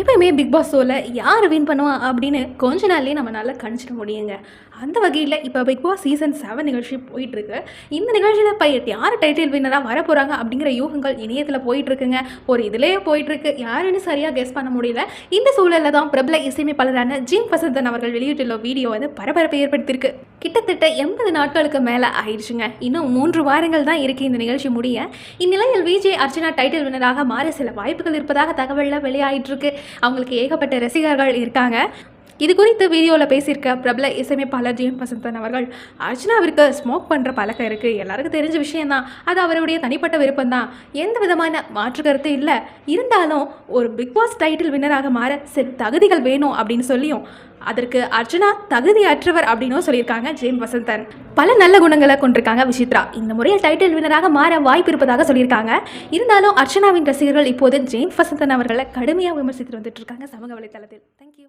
எப்பயுமே big pass ஷோவில் யார் வின் பண்ணுவா அப்படின்னு கொஞ்ச நாள்லேயே நம்ம நல்லா கணிச்சிட முடியுங்க. அந்த வகையில் இப்போ பிக் பாஸ் சீசன் செவன் நிகழ்ச்சி போயிட்டுருக்கு. இந்த நிகழ்ச்சியில் இப்போ யார் டைட்டில் வின்னராக வர போகிறாங்க அப்படிங்கிற யூகங்கள் இணையத்தில் போயிட்டுருக்குங்க. ஒரு இதுலேயே போயிட்டுருக்கு. யாருன்னு சரியாக கெஸ் பண்ண முடியல. இந்த சூழலில் தான் பிரபல இசையமைப்பாளரான ஜிம் வசந்தன் அவர்கள் வெளியிட்டுள்ள வீடியோ வந்து பரபரப்பை ஏற்படுத்தியிருக்கு. கிட்டத்தட்ட எண்பது நாட்களுக்கு மேலே ஆயிடுச்சுங்க. இன்னும் மூன்று வாரங்கள் தான் இருக்குது இந்த நிகழ்ச்சி முடிய. இந்நிலையில் விஜய் அர்ச்சனா டைட்டில் வின்னராக மாற சில வாய்ப்புகள் இருப்பதாக தகவலில் வெளியாயிட்டு இருக்கு அவங்களுக்கு ஏகப்பட்ட ரசிகர்கள் இருக்காங்க. இது குறித்து வீடியோவில் பேசியிருக்க பிரபல இசையமைப்பாளர் ஜெயம் வசந்தன் அவர்கள் அர்ச்சனாவிற்கு ஸ்மோக் பண்ணுற பழக்கம் இருக்குது எல்லாருக்கும் தெரிஞ்ச விஷயந்தான் அது அவருடைய தனிப்பட்ட விருப்பம் தான் எந்த விதமான மாற்று கருத்து இல்லை. இருந்தாலும் ஒரு பிக் பாஸ் டைட்டில் வின்னராக மாற சில தகுதிகள் வேணும் அப்படின்னு சொல்லியும் அதற்கு அர்ச்சனா தகுதியற்றவர் அப்படின்னும் சொல்லியிருக்காங்க ஜெயம் வசந்தன். பல நல்ல குணங்களை கொண்டிருக்காங்க விசித்ரா. இந்த முறையில் டைட்டில் வின்னராக மாற வாய்ப்பு இருப்பதாக சொல்லியிருக்காங்க. இருந்தாலும் அர்ச்சனாவின் ரசிகர்கள் இப்போது ஜெயம் வசந்தன் அவர்களை கடுமையாக விமர்சித்து வந்துட்டு இருக்காங்க சமூக வலைத்தளத்தில். தேங்க்யூ